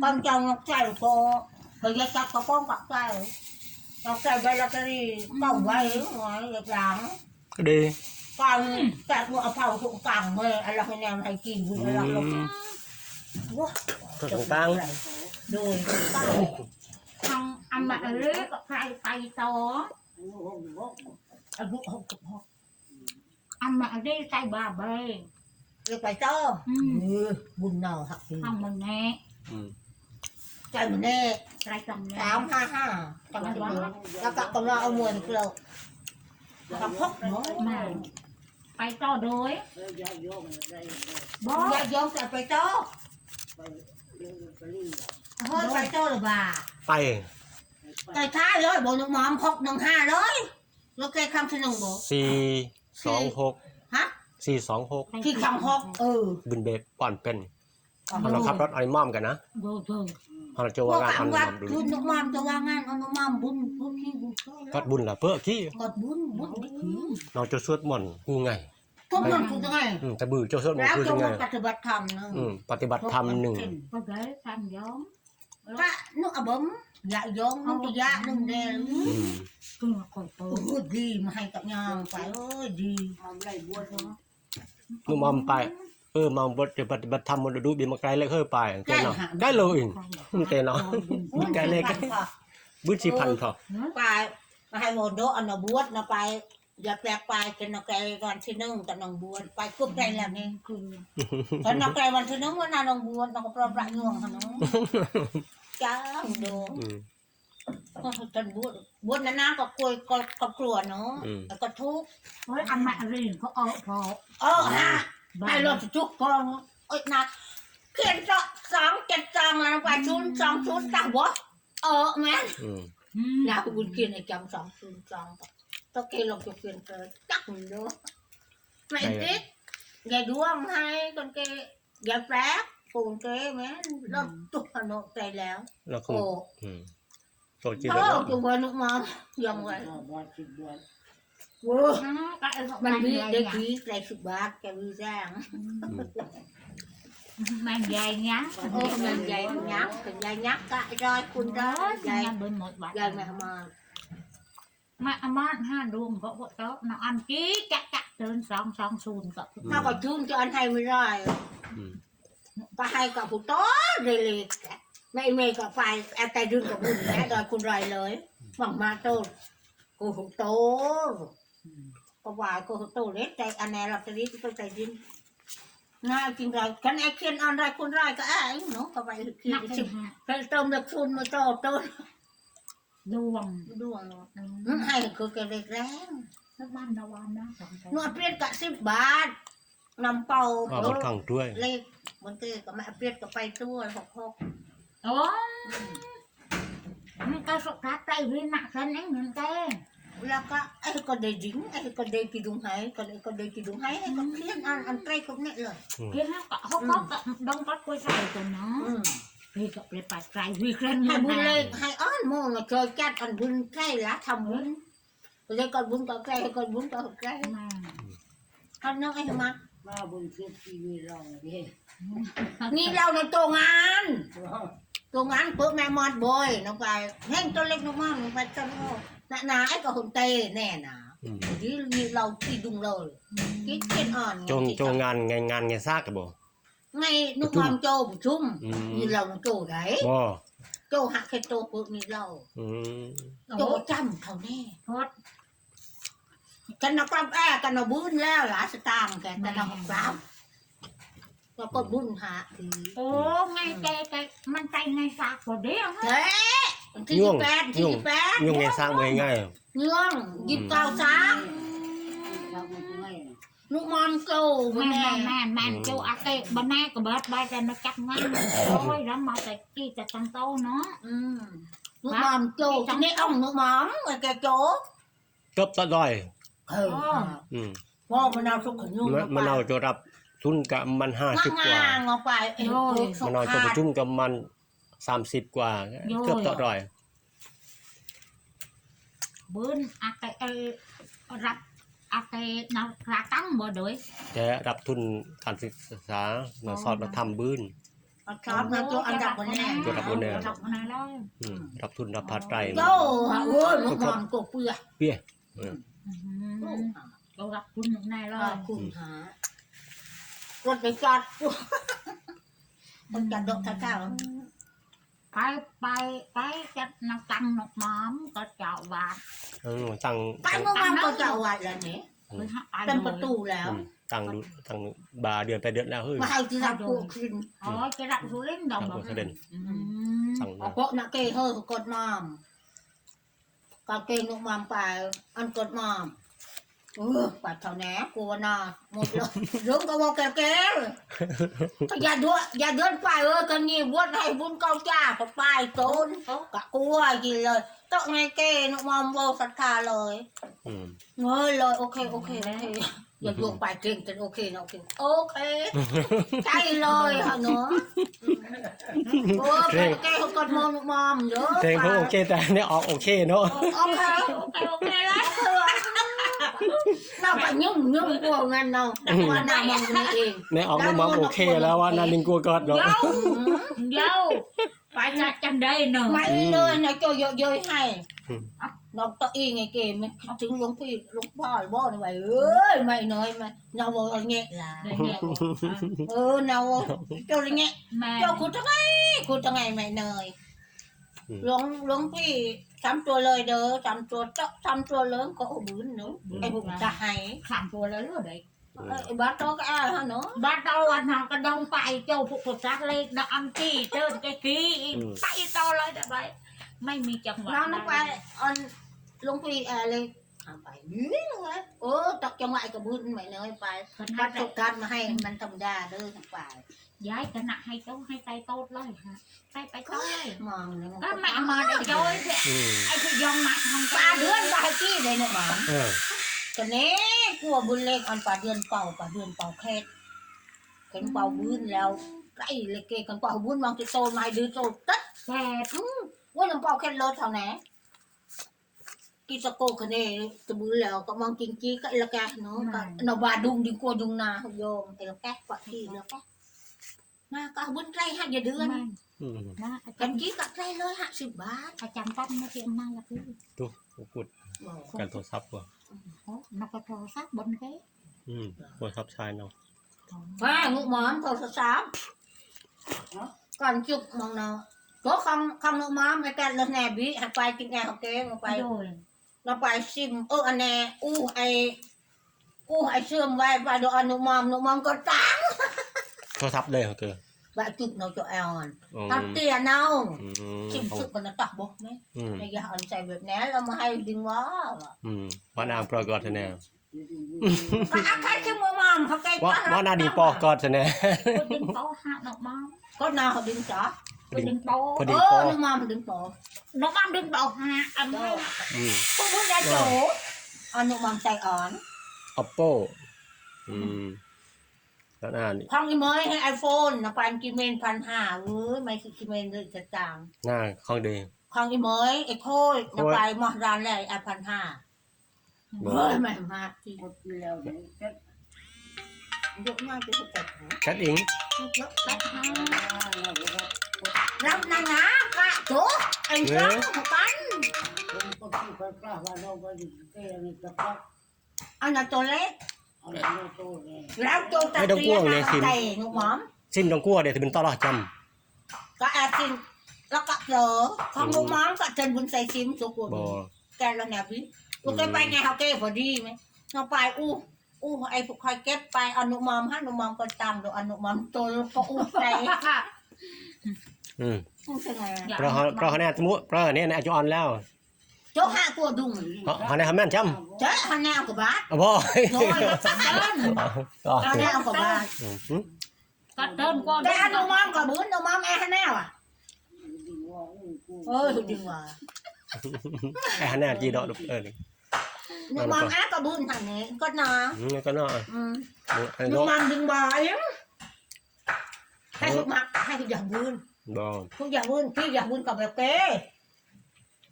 con chồng ngọc trai cô bây giờ chắc có con ngọc trai ngọc trai bây giờ cái gì cổng vậy ngoài việc làm ก็ดี còn tại ngựa phao cũng càng mê anh là cái nào này kỳ vui อื anh là ม Wow. ตรงกลาง rồi ทางอันมาเล็กกับใครไปต่อ anh cũng không cũng không อันมาเล็กใจบาเบ้ được phải to Ừ. ừ buồn nào hạt gì ทำมันแน่อืม chạy mình nè ใจจังแน่ tám ha ha cầm cái đó nó cặp cầm nó ông nguồn kêu cặp phốc nó แม่ไปต่อโดยบอ dạ vô sẽ phải to thôi phải to rồi bà ไป cái thái rồi bộ nước mắm phốc nâng ha rồi nó cây khăm xin nâng bộ สี่สองหก hả สี่สองหก khi khăm phốc ừ บินเบกก่อนเป็น còn เรา rồi ขับรถไอ้ม่อมกันนะ โดยโดยเราจะว่า Cô งานอัน cảm ม่อ giác มดู bún nước mắm cho qua ngan ăn nước mắm bún bún khi bún thôi ก็บุญละเพื่อขี้ còn bún bún đi khí เราจะสวดมนต์กูไง không làm cũng thế này อืมแต่บือเจ้าสวดมนต์แล้วคือจยังงไงมาปฏิบัติธรรมนะอืมปฏิบัติธรรมหนึ่งก็เลยกันย้อมพระนุกอบมยะยงนุกยะนึงแดง อืมเพื่อคอยโตโอ้ดีมาให้กับยางไปเอ้ยดีนุ่มอมไป เออมาบดจะปฏิบัติธรรมมันดูบีมาไกลเลยเฮ้ยไปแกเนาะได้เลยอีกมันแกเนาะมันแกเลยก็บุญสิพันพอไปมาให้โมโดอันนบวชนะไปอยากแปลกไปกันนกไก่วันที่หนึ่งกับน้องบวชไปกุ๊บได้แล้วนี่คือตอนนกไก่วันที่หนึ่งวันนั้นน้องบวชน้องก็ปลอบประยวงเขาเนาะจ้าโดอืมก็จนบวชบวชนานๆก็กลัวก็ก็กลัวเนาะอืมแล้วก็ทุกข์เฮ้ยอันมาเรียนเขาเอาพอเออฮะ ไอ้รถทุกข์พอเอ้ยนะเขียนสองสองเจ็ดสองแล้วไปชุนสองชุนตั้งวะเออแม่อืมอยากบุญเขียนไอ้จำสองชุนสองต้องเกลงจะเขียนเกิดจักมันเนาะไม่ติดอย่าดวงให้คนเกอย่าแปลกปูนเกแม่รถตุกขนมใจแล้ว แล้วก็โอ้อืมโตจิตโอ้แล้วจุกวันนุกมายังไงโว้มันมีเด็กผีใจสุบาทแกมีแรงมันใหญ่ยักษ์โอ้มันใหญ่มันยักษ์เป็นใหญ่ยักษ์กะรอยคุณได้ đó ใหญ่ nhà bên một bạn ใหญ่แม่มา mà amat ha luôn có bộ đó nó ăn chí chắc chắc trên song song xuân có ถ้าก็ชุ่มจะอันให้ไม่ได้อืมก็ให้กับผู้โตเลยเลยไม่เมย์กับไฟแต่ดึงกับบุญแม่โดยคุณไรเลยหวังมาโตกูหูโตก็ว่ากูหูโตเล็กใจอันแนลอตเตอรี่ตัวใจดินง่ายจริงเลยกันไอ้เขียนอันไรคุณไรก็ไอ้เนาะก็ไปเขียน nặng สิ trên hạ เป็นเติมเด็กชุนมาโตโต luồng ดวงเนาะอืมให้คือแกเล็กแรง nó ban đâu ban đó xong นวดเปลี่ยนกะสิบบาทนำเป่าว่าบดข้างด้วย เลขมันก็ก็มาเปลี่ยนก็ไปตัวหกหก ủa nó có số khác tay với nặng thân ấy nhìn cái แล้วก็ไอ้ก็ได้ดิ้งไอ้ก็ได้กิดุงให้ก็ได้ก็ได้กิดุงให้ไอ้ก็เคลียนอันอันใกล้กับเนี่ยเลย kia nó có hốc hốc đông có quay xài của nó อืม thì gặp lại phải xài vì khen ให้ như บุญเล này ขให้อ้อนโมงอะเจอจัดอันบุญใกล้ละทำบุญเลยก่อนบุญก็ใกล้ก่อนบุญก็ใก ล้ mà อันนั้นไอ้มามาบนเชือกทีวีเราเนี่ยนี่เราในตัวงานตัวงานเปิดแม่มอดบอยน้องไปแห้งตัวเล็กน้องมากน้องไปจังโอ้หน้าหนาไอ้ก็หุ่นเต้แน่น่ะ อืมที่นี่เราที่ดุงเลยคิดเกินอ่อนจงจงงานไงงานไงซากกับบ่ไงนุ่มความโจบุชุ่มอืมนี่เราโจไหนบ่โจหักแค่โจปุ๊บนี่เราอืมโจ ủa จำเขาแน่ hốt กันนักรับแอ้กันนักบุญแล้วหลาสตางค์แกกันนักรับแล้วก็บุญหาที ủa ngay cái cái มันใจ ngay sạc của đĩa không เฮ้ที่ยี่แปดที่ยี่แปดยุ่งไงสร้างบ่ง่ายเงื่องยิบเก้าสามทำมันไม่นุ่มความโจมัน mẹ แน่ mẹ mẹ mẹ chú à cái bên này của bớt bay ra nó chắc ngắn thôi đó mà cái kia cho tăng tô nó อืมนุ่มความโจที่นี่อ่องนุ่มความไอ้แกโจๆจบตะดอย เอออืมพ่อมันเอาสุขยุ่งมันมันเอาจะรับทุนกับมันงา50กว่างเอาไปเออสุมันเอาจะขาไปดทุน กับมัน30กว่าเกือบตะดอย bên à cái ê, rập à cái nó ra tăng bờ đuổi แต่รับทุนการศึกษามาสอนมาทำบื้นเอาชอบนะตัวอันดับคนแน่ ตัวอันดับคนแน่รับคนไหนเลยอืมรับทุนรับพัดไตรโย่ฮะโอ้ยมึงมองกบเปลือกเปี้ยเออเรารับคุณไหนเลอ่ายคุณหารถไปจอดมันจัดดอกข้าว ไปไปไปจัดนักตังนกหมอมก็เจ้าบาทเออตั้งไปเมื่อวานก็จะเอาไว้แล้วนี่ไปหาไปเป็นประตูแล้วอืมตั้งดูตั้งบาเดือนไปเดือนแล้วเฮ้ย มาให้ที่รับกูขึ้นอ๋อจะรับสุรินทร์ดอกตั้งตัวเสด็จ อืมตั้งเอาเพราะนักเกย์เฮ้อกดมามก็เกย์นุกมามไปอันกดมาม เออปัดเท่าแหนกลัวนาหมดเลยเรื่องก็บอกแกแกอย่าดวยอย่าเดินไปเออกันนี่บวชให้บุญเก้าจ้าก็ไปโจนกะกลัวกินเลยต้องไงเกย์นุกมามโบศรัทธาเลยอืมเงยเลยโอเคโอเคโอเคอย่าดวงไปเก่งจนโอเคนะโอเคโอเคใช่เลยฮะเนาะโอ้แกแกเขากดมอมมอมเยอะเพลงเขาโอเคแต่เนี่ยออกโอเคเนาะโอเคโอเคโอเคแล้ว เราไปยุ่งยุ่งกลัวงั้นเนาะแต่ว่าหน้ามองนี่เองเนี่ยออกมาโอเคแล้วว่านานิงกัวกอดเนาะเย้าเย้าไปจัดจันได้หนึ่งไม่เลยนะโจเยอะเยอะให้น้องตัวเองไงเกมถึงหลวงพี่หลวงพ่อบ่นี่ไปเอ้ยไม่น้อยมาเราบอกเงี้ยล่ะเดี๋ยวเนี่ยเออเราเจ้าเงี้ยแม่เจ้าคุณทั้งไงคุณทั้งไงไม่เนยหลวงหลวงพี่ ทำตัวเลยเด้อทำตัวเจ้าทำตัวเลิ้งก็บุญเนาะไอ้บุญจะให้ขามตัวแล้วเหรอเด็กไอ้บ้านโตก็อ่าฮะเนาะบ้านเราวันหากระดองไปเจ้าพวกผู้จักเล็กนะอันที่เจินแกกี้ไปต่อเลยได้ไหมไม่มีจังหวะน้องน้องไปอันหลวงพี่อะไรทำไปนี่เลยโอ้ตกจังหวะกับบุญไม่เนยไปขปันาดดสุการมาให้มันธรรมดาเด้อทั้งไปย้ายขณะให้เจ้าให้ใจโตดเลยฮะใจไปโตเลยมองเลยก็แม่มาได้โจ้ยอืมไอ้ที่ยองมัดทางปลาเดือนปลากี้เลยเนี่ยหมอเออก็เนี้กลัวบุญเล็กอันปลาเดือนเป่าปลาเดือนเป่าแค่เห็นเป่าบุญแล้วไอ้เล็กเกกันเป่าบุญมองจะโตมาดื้อโตตัดแก่ว่าน้ำเป่าแค่รถเท่าไหนกิสโกคะเนจะบุญแล้วก็มองจริงจีก็ละแกเนาะก็นบาดุงดิงกลัวดุงนาโยมแต่ละแกกว่าที่ละแก มาก็บุญใกล้ห้าเดือนแม่อืมนะอากัจานรย์จีก็ใกล้เลยห้าสิบบาทอาจารย์ตั้งมาเทียมมาละพี่ตุ๊พูดการโทรศัพท์ว่ะโอ้นักโทรศัพท์บนเก้อืมโทรศัพท์ชายเนาะว่างูหมอนโทรศัพท์ก่อนจุกมองเนาะก็คำคำงูหมอนไม่กันแล้วแน่บีหักไปกินแง่ของเก้ลงไป ไปโดยเราไปซิมเอออันแน่อู้ไออู้ไอเชื่อมไว้ไปดูอนุมอมนุมอมก็ตา โทรศัพท์เลยเหรอเกินว่าจุกเนาะจะแอลอืม ตัดเตี้ยเนาอืมซิมสึกมันตักบกไหมอืมในยาอันใจแบบนี้เรามาให้ดึงว่าอืมว่านาปอกอดแน่ก็อาใครชื่อมือมอมเขาแกว่าว่านาดีปอกอดแน่ ก็ดึงโตหาดอกไม้ก็นาเขาดึงจ๋อก็ดึงโตพอเอดีอปอนุมอมดึงปอน้องอ้ำดึงโตหาอันนี้อืม พวกพวกยาโจอนุมอมใจอ่อน oppo อืม แล้วอ่านพังอีเมยให้ไอโฟนนะปันกิเมนพันห้าเว้ยไม่คือกิเมนเลยจะจางหน้าของดีพังอีเมยไอโค้ยนะไปมอรานแรกไอพันห้าบ่เฮ้ยไม่มากที่หมดแล้วเนี่ยจะยกง่ายจะสุดๆนะแคทอิงยกแบบอ่าแล้วก็รับนะนะกะโจไอ้เจ้ากันผมก็คิดว่ากล้าว่าเราไปเตะนี่ก็พักอันนั้นตัวเล็ก เอาเราโตเลยแล้วโจตะเกียบไก่หนูหอมสิ้นตรงกัวเดี๋ยวจะเป็นตลอดจก็อาทินแล้วก็เจอของหนูหมอมก็เจนบุญใส่ซิมสุกุลแกแล้วเนี่ยพี่กูเคยไปไงเขาเก็บพอดีไหมเราไปอู้อู้ไอ้พวกคอยเก็บไปอนุมอมฮะอนุมอมก็ตามดูอนุมอมตัวก็อู้ใส่อืมเพราะเพราะเขาเนี่ยสมมุติเพราะเนี่ยอายุอ่อนแล้ว โจ้ห้าตัวดุงเขาเขาเนี่ยทำแม่นจเจ๊ฮันแนวกับบาสำบ่โน้ยตักเดินก็ฮันแนวกับบาสอืมก็เดินก็แต่อนุมอมกับบุญอนุมอมแอฮันแนวอะดีว่าอู้กูเออดึงว่าไอ้ฮันเนี่ยจีดอกเอออนุมอมแอกับบุญทางนี้ก็นาอืมก็เนาะอืมอันอนี้นุมอมดึงบ่อยให้ทุกมักให้ทุกอย่างบุญบ่ทุกอย่างบุญพี่อย่างบุญกับแบบเป้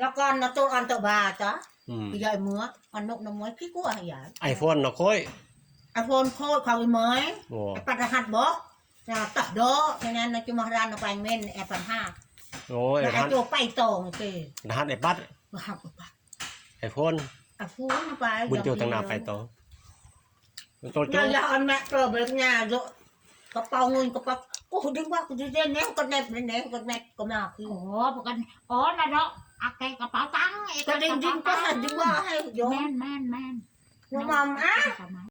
แล้วก็นตัวอันตัวบาจ้ะอืมใหญ่เมื่ออันนกน้ำมวยพี่กู้ใหญ่ไอโฟนเนาะค่อยไอโฟนโคตรเขาอีเมยโอ้ปัดรหัสบอกจะตัดดอฉะนั้นนะจุมาร้านเอาไปเม่นแอปปันห้าโอ้ยแล้วรหัสไอ้ตัวไปตองเกรหัสไอ้บัตรว่าหักไปไอ้โฟนอะฟูนไปบุญโจทางหน้าไปต่อโตโจเราอย่าเอาแม่เกลือเบิกงาโยกระเป๋าเงินกระเป๋าโอ้ดึงว่ากูจะเล่นแนวก็แนบแนวก็แนบก็มาคือโอ้ปกันอ๋อนะเนาะ อาแกกระเป๋าตังค์ไอ้ก็ดึงดึงก็หันดึงว่าให้โยแม่นแม่นแม่นโยมอมอะประมาณ